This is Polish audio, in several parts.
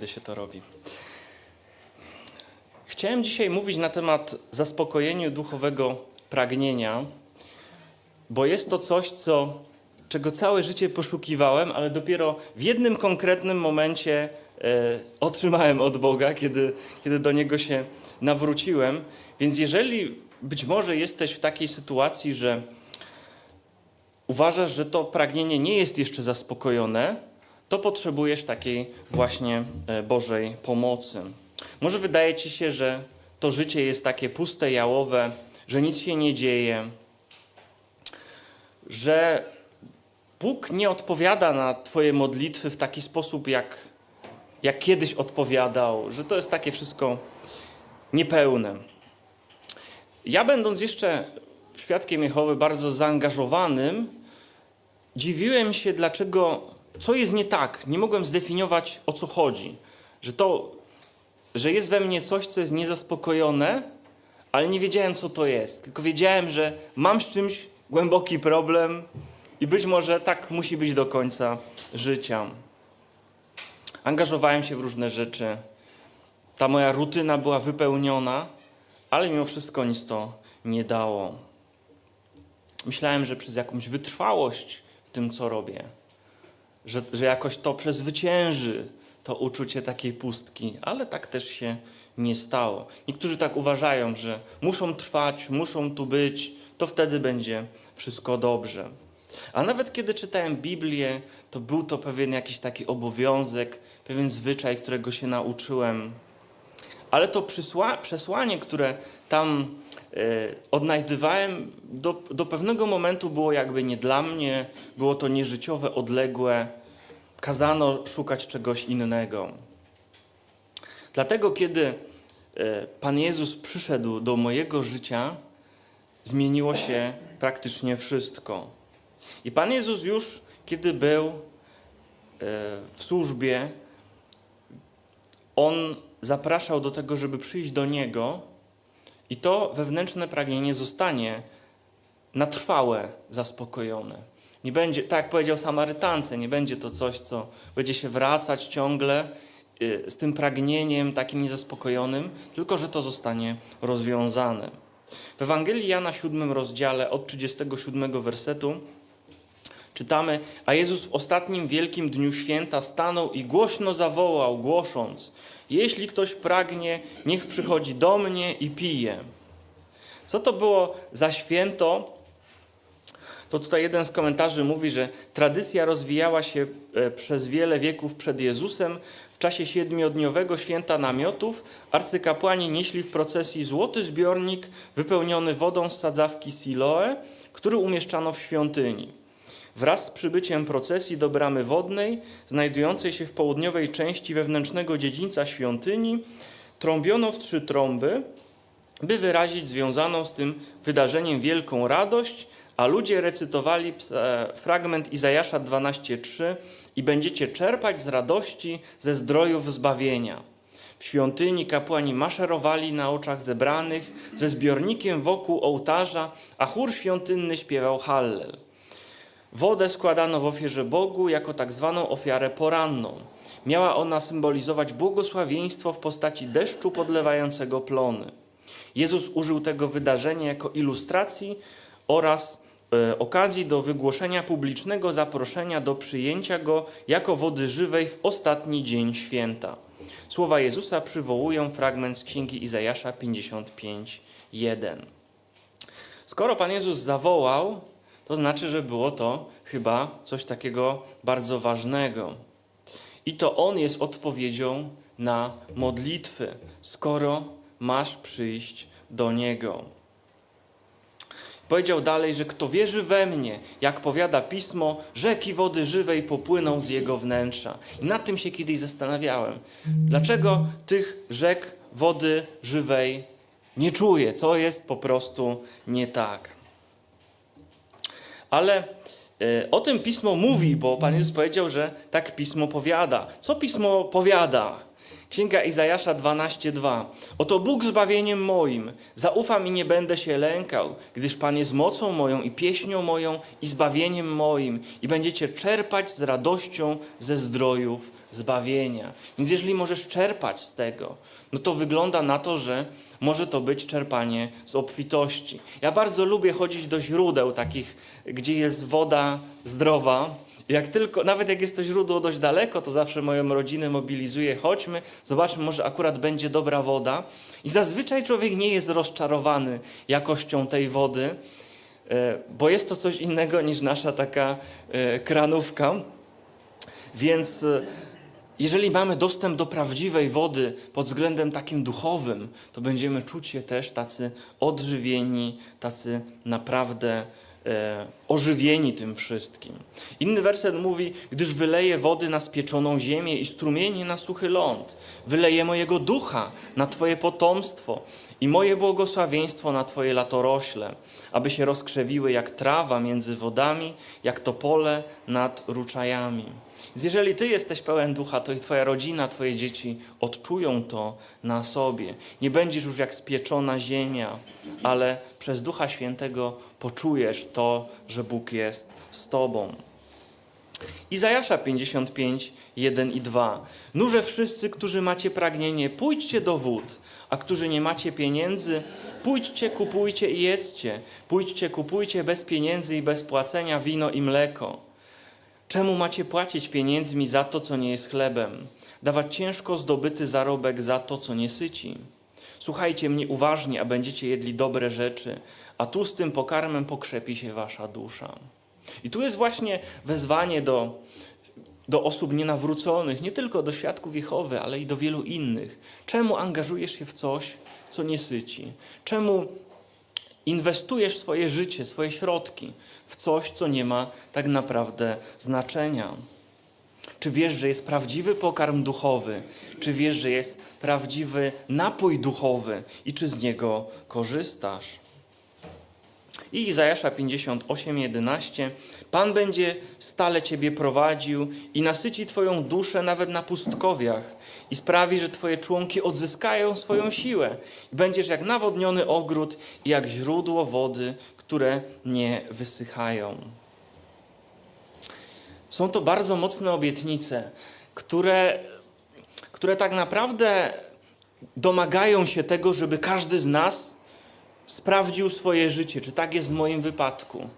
kiedy się to robi. Chciałem dzisiaj mówić na temat zaspokojenia duchowego pragnienia, bo jest to coś, co, czego całe życie poszukiwałem, ale dopiero w jednym konkretnym momencie e, otrzymałem od Boga, kiedy, kiedy do Niego się nawróciłem. Więc jeżeli być może jesteś w takiej sytuacji, że uważasz, że to pragnienie nie jest jeszcze zaspokojone, to potrzebujesz takiej właśnie e, Bożej pomocy. Może wydaje ci się, że to życie jest takie puste, jałowe, że nic się nie dzieje, że Bóg nie odpowiada na Twoje modlitwy w taki sposób, jak, jak kiedyś odpowiadał, że to jest takie wszystko niepełne. Ja, będąc jeszcze świadkiem Jehowy bardzo zaangażowanym, dziwiłem się, dlaczego, co jest nie tak. Nie mogłem zdefiniować, o co chodzi. Że to, że jest we mnie coś, co jest niezaspokojone, ale nie wiedziałem, co to jest. Tylko wiedziałem, że mam z czymś głęboki problem i być może tak musi być do końca życia. Angażowałem się w różne rzeczy. Ta moja rutyna była wypełniona, ale mimo wszystko nic to nie dało. Myślałem, że przez jakąś wytrwałość w tym, co robię, że, że jakoś to przezwycięży to uczucie takiej pustki, ale tak też się nie stało. Niektórzy tak uważają, że muszą trwać, muszą tu być, to wtedy będzie wszystko dobrze. A nawet kiedy czytałem Biblię, to był to pewien jakiś taki obowiązek, pewien zwyczaj, którego się nauczyłem. Ale to przesłanie, które tam e, odnajdywałem, do, do pewnego momentu było jakby nie dla mnie, było to nieżyciowe, odległe. Kazano szukać czegoś innego. Dlatego, kiedy e, Pan Jezus przyszedł do mojego życia, zmieniło się praktycznie wszystko. I Pan Jezus już, kiedy był e, w służbie, On zapraszał do tego, żeby przyjść do Niego i to wewnętrzne pragnienie zostanie na trwałe zaspokojone. Nie będzie, tak jak powiedział Samarytance, nie będzie to coś, co będzie się wracać ciągle y, z tym pragnieniem takim niezaspokojonym, tylko że to zostanie rozwiązane. W Ewangelii Jana 7 rozdziale od 37 wersetu czytamy, a Jezus w ostatnim wielkim dniu święta stanął i głośno zawołał, głosząc, jeśli ktoś pragnie, niech przychodzi do mnie i pije. Co to było za święto? To tutaj jeden z komentarzy mówi, że tradycja rozwijała się e, przez wiele wieków przed Jezusem. W czasie siedmiodniowego święta namiotów arcykapłani nieśli w procesji złoty zbiornik wypełniony wodą z sadzawki Siloe, który umieszczano w świątyni. Wraz z przybyciem procesji do bramy wodnej, znajdującej się w południowej części wewnętrznego dziedzińca świątyni, trąbiono w trzy trąby, by wyrazić związaną z tym wydarzeniem wielką radość, a ludzie recytowali e, fragment Izajasza 12:3 i będziecie czerpać z radości ze zdrojów zbawienia. W świątyni kapłani maszerowali na oczach zebranych ze zbiornikiem wokół ołtarza, a chór świątynny śpiewał Hallel. Wodę składano w ofierze Bogu jako tak zwaną ofiarę poranną. Miała ona symbolizować błogosławieństwo w postaci deszczu podlewającego plony. Jezus użył tego wydarzenia jako ilustracji oraz okazji do wygłoszenia publicznego zaproszenia do przyjęcia go jako wody żywej w ostatni dzień święta. Słowa Jezusa przywołują fragment z księgi Izajasza 55:1. Skoro Pan Jezus zawołał, to znaczy, że było to chyba coś takiego bardzo ważnego. I to On jest odpowiedzią na modlitwy, skoro masz przyjść do Niego. Powiedział dalej, że kto wierzy we mnie, jak powiada pismo, rzeki wody żywej popłyną z jego wnętrza. I nad tym się kiedyś zastanawiałem. Dlaczego tych rzek wody żywej nie czuję? Co jest po prostu nie tak? Ale e, o tym pismo mówi, bo Pan Jezus powiedział, że tak pismo powiada. Co pismo powiada? Księga Izajasza 12:2. Oto Bóg zbawieniem moim, zaufam i nie będę się lękał, gdyż Pan jest mocą moją i pieśnią moją i zbawieniem moim i będziecie czerpać z radością ze zdrojów zbawienia. Więc jeżeli możesz czerpać z tego, no to wygląda na to, że może to być czerpanie z obfitości. Ja bardzo lubię chodzić do źródeł takich, gdzie jest woda zdrowa, jak tylko, nawet jak jest to źródło dość daleko, to zawsze moją rodzinę mobilizuję, chodźmy, zobaczmy, może akurat będzie dobra woda. I zazwyczaj człowiek nie jest rozczarowany jakością tej wody, e, bo jest to coś innego niż nasza taka e, kranówka. Więc e, jeżeli mamy dostęp do prawdziwej wody pod względem takim duchowym, to będziemy czuć się też tacy odżywieni, tacy naprawdę ożywieni tym wszystkim. Inny werset mówi, gdyż wyleje wody na spieczoną ziemię i strumienie na suchy ląd. Wyleje mojego ducha na Twoje potomstwo i moje błogosławieństwo na Twoje latorośle, aby się rozkrzewiły jak trawa między wodami, jak topole nad ruczajami. Więc jeżeli Ty jesteś pełen ducha, to i Twoja rodzina, Twoje dzieci odczują to na sobie. Nie będziesz już jak spieczona ziemia, ale przez Ducha Świętego poczujesz to, że Bóg jest z Tobą. Izajasza 55, 1 i 2. Nurze wszyscy, którzy macie pragnienie, pójdźcie do wód, a którzy nie macie pieniędzy, pójdźcie, kupujcie i jedzcie. Pójdźcie, kupujcie bez pieniędzy i bez płacenia wino i mleko. Czemu macie płacić pieniędzmi za to, co nie jest chlebem? Dawać ciężko zdobyty zarobek za to, co nie syci? Słuchajcie mnie uważnie, a będziecie jedli dobre rzeczy, a tłustym pokarmem pokrzepi się wasza dusza. I tu jest właśnie wezwanie do, do osób nienawróconych, nie tylko do świadków Jehowy, ale i do wielu innych. Czemu angażujesz się w coś, co nie syci? Czemu inwestujesz swoje życie, swoje środki w coś, co nie ma tak naprawdę znaczenia? Czy wiesz, że jest prawdziwy pokarm duchowy? Czy wiesz, że jest prawdziwy napój duchowy i czy z niego korzystasz? I Izajasza 58, 11. Pan będzie stale Ciebie prowadził i nasyci Twoją duszę nawet na pustkowiach i sprawi, że Twoje członki odzyskają swoją siłę. I będziesz jak nawodniony ogród i jak źródło wody, które nie wysychają. Są to bardzo mocne obietnice, które, które tak naprawdę domagają się tego, żeby każdy z nas sprawdził swoje życie, czy tak jest w moim wypadku.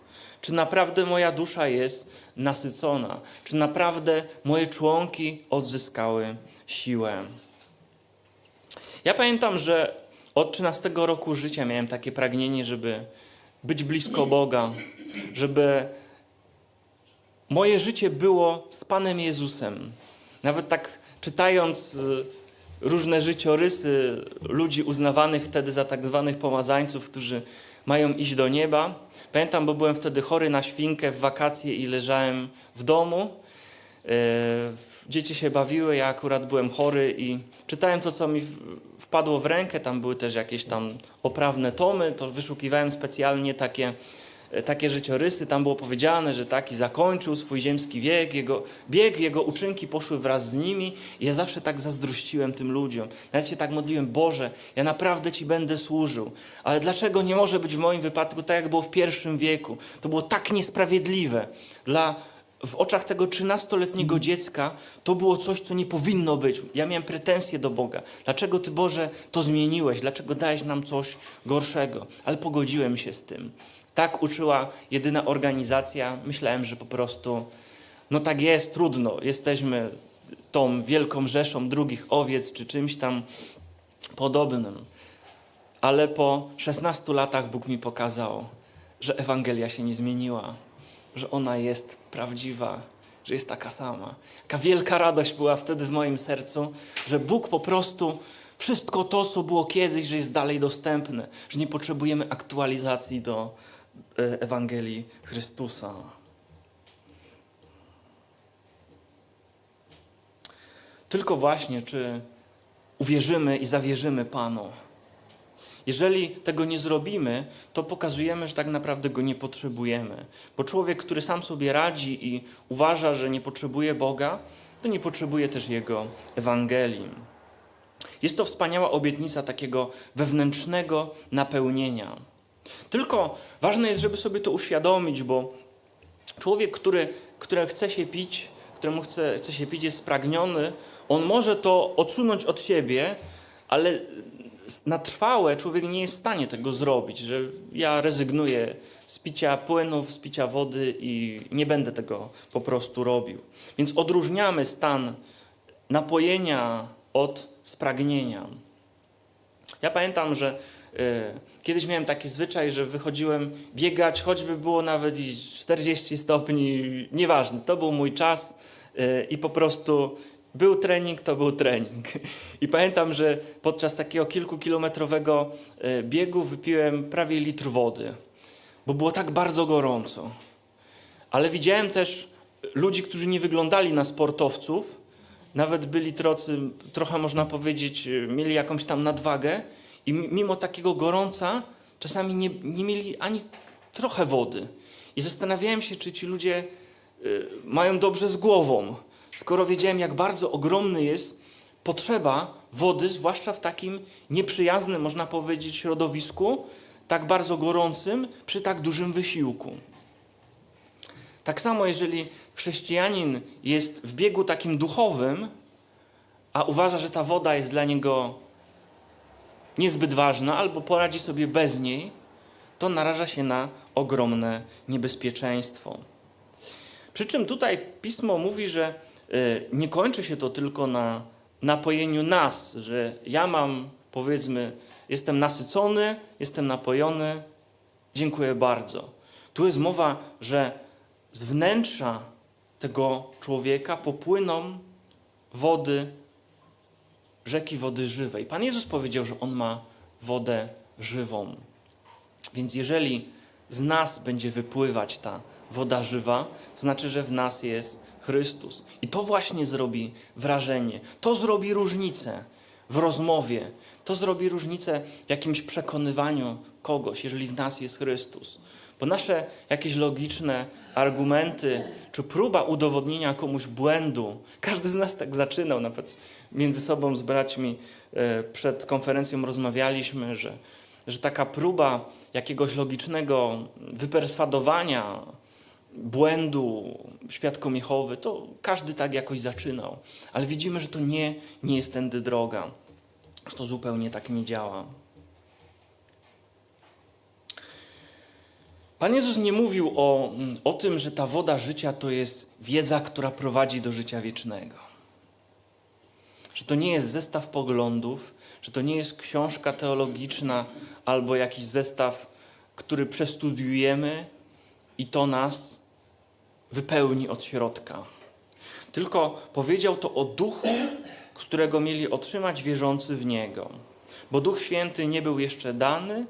Czy naprawdę moja dusza jest nasycona? Czy naprawdę moje członki odzyskały siłę? Ja pamiętam, że od 13 roku życia miałem takie pragnienie, żeby być blisko Boga, żeby moje życie było z Panem Jezusem. Nawet tak czytając y, różne życiorysy ludzi uznawanych wtedy za tak zwanych pomazańców, którzy mają iść do nieba. Pamiętam, bo byłem wtedy chory na świnkę w wakacje i leżałem w domu. E, dzieci się bawiły, ja akurat byłem chory i czytałem to, co mi wpadło w rękę. Tam były też jakieś tam oprawne tomy, to wyszukiwałem specjalnie takie takie życiorysy, tam było powiedziane, że taki zakończył swój ziemski wiek, jego, bieg, jego uczynki poszły wraz z nimi i ja zawsze tak zazdrościłem tym ludziom. Nawet się tak modliłem, Boże, ja naprawdę Ci będę służył, ale dlaczego nie może być w moim wypadku tak, jak było w pierwszym wieku? To było tak niesprawiedliwe. Dla w oczach tego 13-letniego dziecka to było coś, co nie powinno być. Ja miałem pretensje do Boga. Dlaczego Ty, Boże, to zmieniłeś? Dlaczego dałeś nam coś gorszego? Ale pogodziłem się z tym. Tak uczyła jedyna organizacja. Myślałem, że po prostu, no tak jest, trudno. Jesteśmy tą wielką rzeszą drugich owiec czy czymś tam podobnym. Ale po 16 latach Bóg mi pokazał, że Ewangelia się nie zmieniła, że ona jest prawdziwa, że jest taka sama. Jaka wielka radość była wtedy w moim sercu, że Bóg po prostu wszystko to, co było kiedyś, że jest dalej dostępne, że nie potrzebujemy aktualizacji do, Ewangelii Chrystusa. Tylko właśnie, czy uwierzymy i zawierzymy Panu. Jeżeli tego nie zrobimy, to pokazujemy, że tak naprawdę go nie potrzebujemy. Bo człowiek, który sam sobie radzi i uważa, że nie potrzebuje Boga, to nie potrzebuje też Jego Ewangelii. Jest to wspaniała obietnica takiego wewnętrznego napełnienia. Tylko ważne jest, żeby sobie to uświadomić, bo człowiek, który, który chce się pić, któremu chce, chce się pić, jest spragniony, on może to odsunąć od siebie, ale na trwałe człowiek nie jest w stanie tego zrobić, że ja rezygnuję z picia płynów, z picia wody i nie będę tego po prostu robił. Więc odróżniamy stan napojenia od spragnienia. Ja pamiętam, że y, kiedyś miałem taki zwyczaj, że wychodziłem biegać, choćby było nawet i 40 stopni, nieważne, to był mój czas y, i po prostu był trening, to był trening. I pamiętam, że podczas takiego kilkukilometrowego y, biegu wypiłem prawie litr wody, bo było tak bardzo gorąco. Ale widziałem też ludzi, którzy nie wyglądali na sportowców, nawet byli trocy, trochę można powiedzieć, y, mieli jakąś tam nadwagę i mimo takiego gorąca czasami nie, nie mieli ani trochę wody. I zastanawiałem się, czy ci ludzie y, mają dobrze z głową, skoro wiedziałem, jak bardzo ogromny jest potrzeba wody, zwłaszcza w takim nieprzyjaznym, można powiedzieć, środowisku, tak bardzo gorącym, przy tak dużym wysiłku. Tak samo, jeżeli chrześcijanin jest w biegu takim duchowym, a uważa, że ta woda jest dla niego niezbyt ważna, albo poradzi sobie bez niej, to naraża się na ogromne niebezpieczeństwo. Przy czym tutaj pismo mówi, że y, nie kończy się to tylko na napojeniu nas, że ja mam, powiedzmy, jestem nasycony, jestem napojony, dziękuję bardzo. Tu jest mowa, że z wnętrza tego człowieka popłyną wody, rzeki wody żywej. Pan Jezus powiedział, że On ma wodę żywą. Więc jeżeli z nas będzie wypływać ta woda żywa, to znaczy, że w nas jest Chrystus. I to właśnie zrobi wrażenie. To zrobi różnicę w rozmowie. To zrobi różnicę w jakimś przekonywaniu kogoś, jeżeli w nas jest Chrystus. Bo nasze jakieś logiczne argumenty, czy próba udowodnienia komuś błędu, każdy z nas tak zaczynał, nawet między sobą z braćmi e, przed konferencją rozmawialiśmy, że, że taka próba jakiegoś logicznego wyperswadowania błędu świadkom Jehowy, to każdy tak jakoś zaczynał. Ale widzimy, że to nie, nie jest tędy droga, że to zupełnie tak nie działa. Pan Jezus nie mówił o, o tym, że ta woda życia to jest wiedza, która prowadzi do życia wiecznego. Że to nie jest zestaw poglądów, że to nie jest książka teologiczna albo jakiś zestaw, który przestudiujemy i to nas wypełni od środka. Tylko powiedział to o duchu, którego mieli otrzymać wierzący w Niego. Bo Duch Święty nie był jeszcze dany,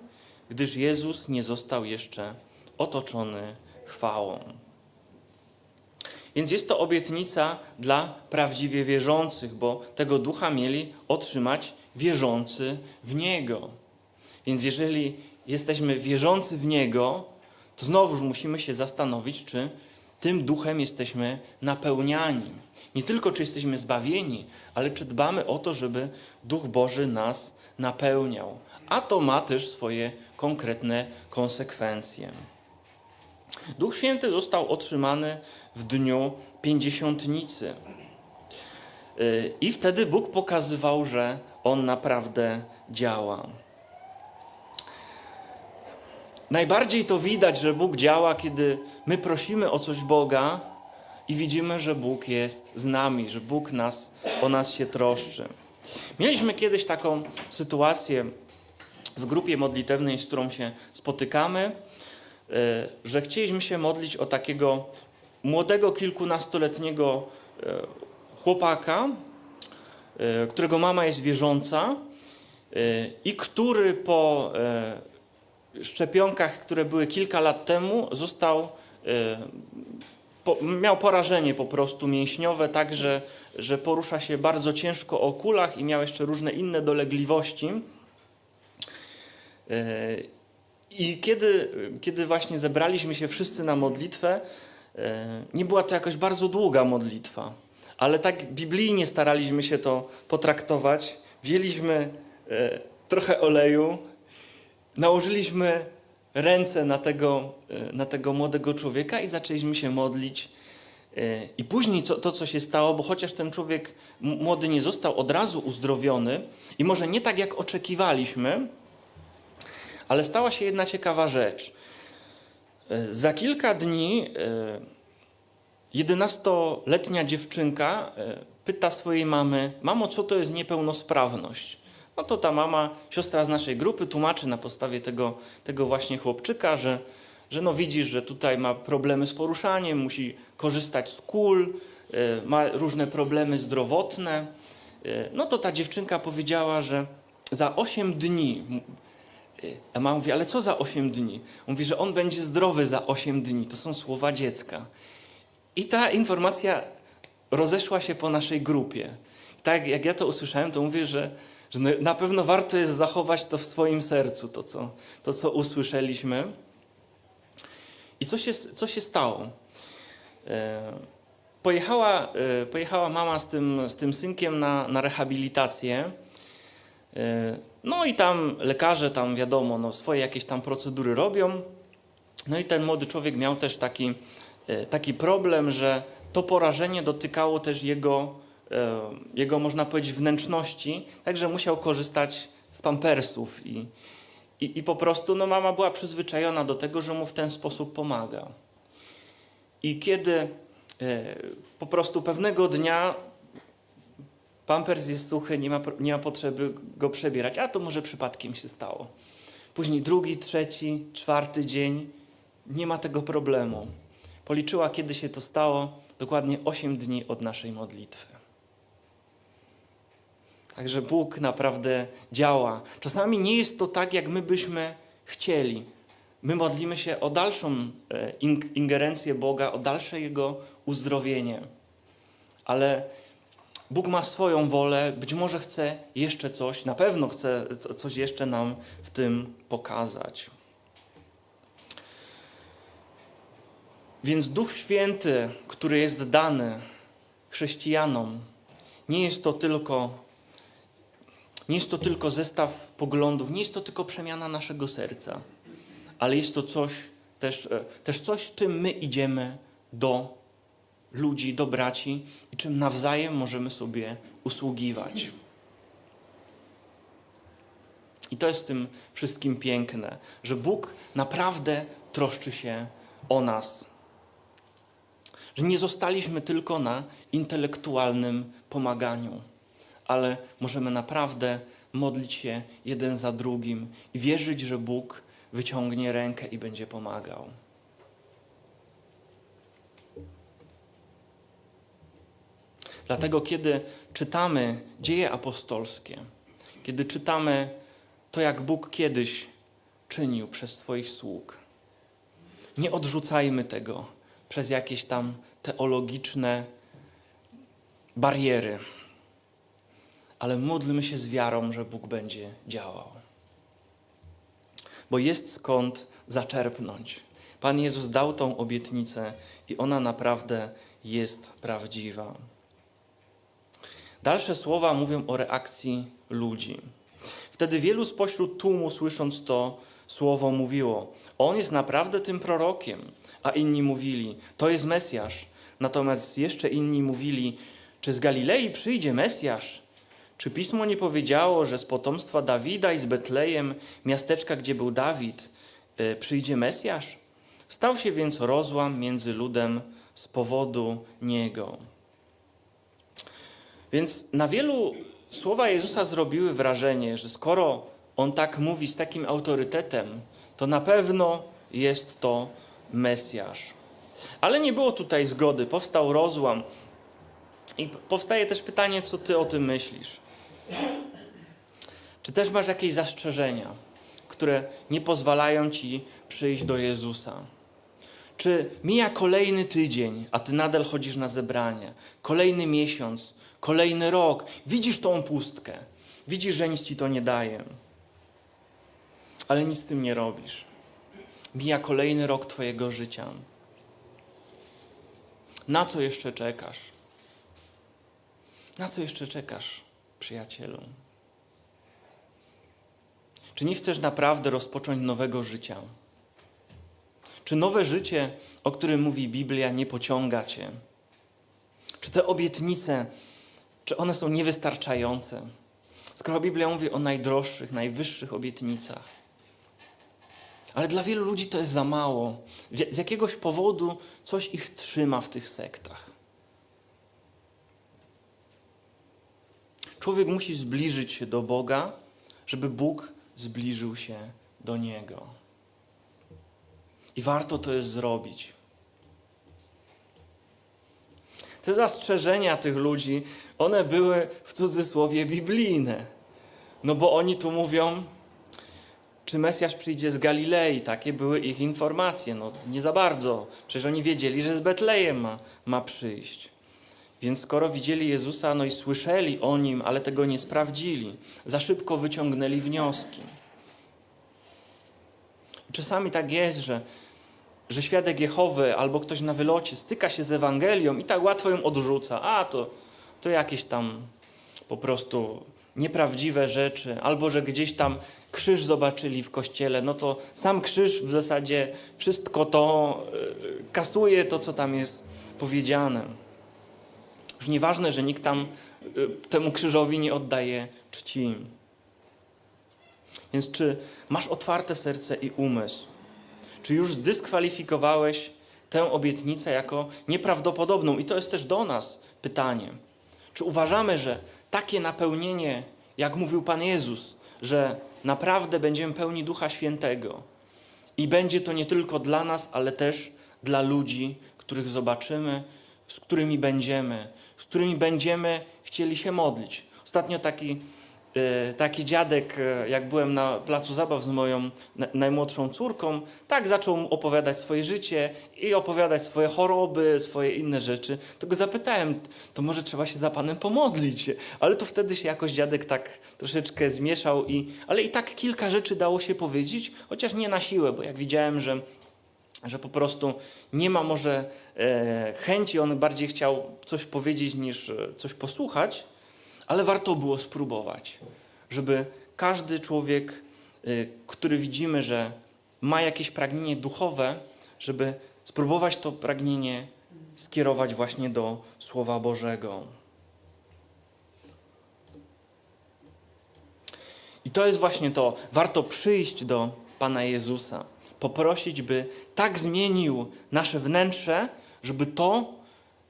gdyż Jezus nie został jeszcze otoczony chwałą. Więc jest to obietnica dla prawdziwie wierzących, bo tego ducha mieli otrzymać wierzący w Niego. Więc jeżeli jesteśmy wierzący w Niego, to znowuż musimy się zastanowić, czy tym duchem jesteśmy napełniani. Nie tylko czy jesteśmy zbawieni, ale czy dbamy o to, żeby Duch Boży nas napełniał. A to ma też swoje konkretne konsekwencje. Duch Święty został otrzymany w dniu pięćdziesiątnicy. Y, I wtedy Bóg pokazywał, że On naprawdę działa. Najbardziej to widać, że Bóg działa, kiedy my prosimy o coś Boga i widzimy, że Bóg jest z nami, że Bóg nas, o nas się troszczy. Mieliśmy kiedyś taką sytuację w grupie modlitewnej, z którą się spotykamy, że chcieliśmy się modlić o takiego młodego, kilkunastoletniego y, chłopaka, y, którego mama jest wierząca i który po szczepionkach, które były kilka lat temu, został, po, miał porażenie po prostu mięśniowe, tak że, że porusza się bardzo ciężko o kulach i miał jeszcze różne inne dolegliwości. I kiedy, kiedy właśnie zebraliśmy się wszyscy na modlitwę, nie była to jakoś bardzo długa modlitwa, ale tak biblijnie staraliśmy się to potraktować, wzięliśmy e, trochę oleju, nałożyliśmy ręce na tego, e, na tego młodego człowieka i zaczęliśmy się modlić. E, I później co, to, co się stało, bo chociaż ten człowiek młody nie został od razu uzdrowiony i może nie tak jak oczekiwaliśmy, ale stała się jedna ciekawa rzecz. E, Za kilka dni jedenastoletnia dziewczynka e, pyta swojej mamy, mamo, co to jest niepełnosprawność? No to ta mama, siostra z naszej grupy tłumaczy na podstawie tego, tego właśnie chłopczyka, że, że no widzisz, że tutaj ma problemy z poruszaniem, musi korzystać z kul, e, ma różne problemy zdrowotne. E, No to ta dziewczynka powiedziała, że za 8 dni a mama mówi, ale co za 8 dni? Mówi, że on będzie zdrowy za 8 dni. To są słowa dziecka. I ta informacja rozeszła się po naszej grupie. Tak jak ja to usłyszałem, to mówię, że, że na pewno warto jest zachować to w swoim sercu, to co, to, co usłyszeliśmy. I co się, co się stało? E, pojechała, e, pojechała mama z tym, z tym synkiem na, na rehabilitację. No i tam lekarze tam wiadomo, no swoje jakieś tam procedury robią. No i ten młody człowiek miał też taki, e, taki problem, że to porażenie dotykało też jego, e, jego, można powiedzieć, wnętrzności, także musiał korzystać z pampersów i, i, i po prostu no, mama była przyzwyczajona do tego, że mu w ten sposób pomaga. I kiedy e, po prostu pewnego dnia pampers jest suchy, nie ma, nie ma potrzeby go przebierać, a to może przypadkiem się stało. Później drugi, trzeci, czwarty dzień, nie ma tego problemu. Policzyła, kiedy się to stało, dokładnie 8 dni od naszej modlitwy. Także Bóg naprawdę działa. Czasami nie jest to tak, jak my byśmy chcieli. My modlimy się o dalszą e, ingerencję Boga, o dalsze Jego uzdrowienie. Ale Bóg ma swoją wolę, być może chce jeszcze coś, na pewno chce coś jeszcze nam w tym pokazać. Więc Duch Święty, który jest dany chrześcijanom, nie jest to tylko nie jest to tylko zestaw poglądów, nie jest to tylko przemiana naszego serca, ale jest to coś też, też coś, czym my idziemy do ludzi, do braci i czym nawzajem możemy sobie usługiwać. I to jest w tym wszystkim piękne, że Bóg naprawdę troszczy się o nas. Że nie zostaliśmy tylko na intelektualnym pomaganiu, ale możemy naprawdę modlić się jeden za drugim i wierzyć, że Bóg wyciągnie rękę i będzie pomagał. Dlatego, kiedy czytamy dzieje apostolskie, kiedy czytamy to, jak Bóg kiedyś czynił przez swoich sług, nie odrzucajmy tego przez jakieś tam teologiczne bariery, ale módlmy się z wiarą, że Bóg będzie działał. Bo jest skąd zaczerpnąć. Pan Jezus dał tą obietnicę i ona naprawdę jest prawdziwa. Dalsze słowa mówią o reakcji ludzi. Wtedy wielu spośród tłumu, słysząc to słowo, mówiło: On jest naprawdę tym prorokiem. A inni mówili: To jest Mesjasz. Natomiast jeszcze inni mówili: Czy z Galilei przyjdzie Mesjasz? Czy pismo nie powiedziało, że z potomstwa Dawida i z Betlejem, miasteczka, gdzie był Dawid, przyjdzie Mesjasz? Stał się więc rozłam między ludem z powodu niego. Więc na wielu słowa Jezusa zrobiły wrażenie, że skoro on tak mówi z takim autorytetem, to na pewno jest to Mesjasz. Ale nie było tutaj zgody, powstał rozłam. I powstaje też pytanie, co ty o tym myślisz? Czy też masz jakieś zastrzeżenia, które nie pozwalają ci przyjść do Jezusa? Czy mija kolejny tydzień, a ty nadal chodzisz na zebranie, kolejny miesiąc, kolejny rok, widzisz tą pustkę, widzisz, że nic ci to nie daje, ale nic z tym nie robisz. Mija kolejny rok Twojego życia. Na co jeszcze czekasz? Na co jeszcze czekasz, przyjacielu? Czy nie chcesz naprawdę rozpocząć nowego życia? Czy nowe życie, o którym mówi Biblia, nie pociąga cię? Czy te obietnice, czy one są niewystarczające? Skoro Biblia mówi o najdroższych, najwyższych obietnicach. Ale dla wielu ludzi to jest za mało. Z jakiegoś powodu coś ich trzyma w tych sektach. Człowiek musi zbliżyć się do Boga, żeby Bóg zbliżył się do niego. I warto to jest zrobić. Te zastrzeżenia tych ludzi, one były w cudzysłowie biblijne. No bo oni tu mówią, czy Mesjasz przyjdzie z Galilei? Takie były ich informacje. No nie za bardzo. Przecież oni wiedzieli, że z Betlejem ma, ma przyjść. Więc skoro widzieli Jezusa, no i słyszeli o Nim, ale tego nie sprawdzili, za szybko wyciągnęli wnioski. Czasami tak jest, że, że świadek Jehowy albo ktoś na wylocie styka się z Ewangelią i tak łatwo ją odrzuca. A, to, to jakieś tam po prostu nieprawdziwe rzeczy, albo że gdzieś tam krzyż zobaczyli w kościele, no to sam krzyż w zasadzie wszystko to yy, kasuje to, co tam jest powiedziane. Już nieważne, że nikt tam yy, temu krzyżowi nie oddaje czci. Więc czy masz otwarte serce i umysł? Czy już zdyskwalifikowałeś tę obietnicę jako nieprawdopodobną? I to jest też do nas pytanie. Czy uważamy, że takie napełnienie, jak mówił Pan Jezus, że naprawdę będziemy pełni Ducha Świętego i będzie to nie tylko dla nas, ale też dla ludzi, których zobaczymy, z którymi będziemy, z którymi będziemy chcieli się modlić. Ostatnio taki taki dziadek, e, jak byłem na placu zabaw z moją najmłodszą córką, tak zaczął opowiadać swoje życie i opowiadać swoje choroby, swoje inne rzeczy. To go zapytałem, to może trzeba się za Panem pomodlić. Ale to wtedy się jakoś dziadek tak troszeczkę zmieszał, i, ale i tak kilka rzeczy dało się powiedzieć, chociaż nie na siłę, bo jak widziałem, że że po prostu nie ma może e, chęci, on bardziej chciał coś powiedzieć niż e, coś posłuchać, ale warto było spróbować, żeby każdy człowiek, y, który widzimy, że ma jakieś pragnienie duchowe, żeby spróbować to pragnienie skierować właśnie do Słowa Bożego. I to jest właśnie to. Warto przyjść do Pana Jezusa, poprosić, by tak zmienił nasze wnętrze, żeby to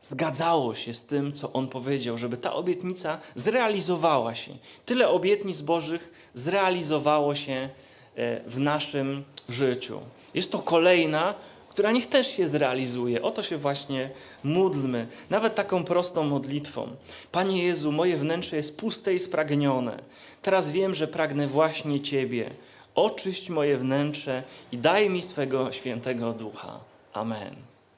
zgadzało się z tym, co On powiedział, żeby ta obietnica zrealizowała się. Tyle obietnic Bożych zrealizowało się e, w naszym życiu. Jest to kolejna, która niech też się zrealizuje. O to się właśnie módlmy, nawet taką prostą modlitwą. Panie Jezu, moje wnętrze jest puste i spragnione. Teraz wiem, że pragnę właśnie Ciebie. Oczyść moje wnętrze i daj mi swego świętego ducha. Amen.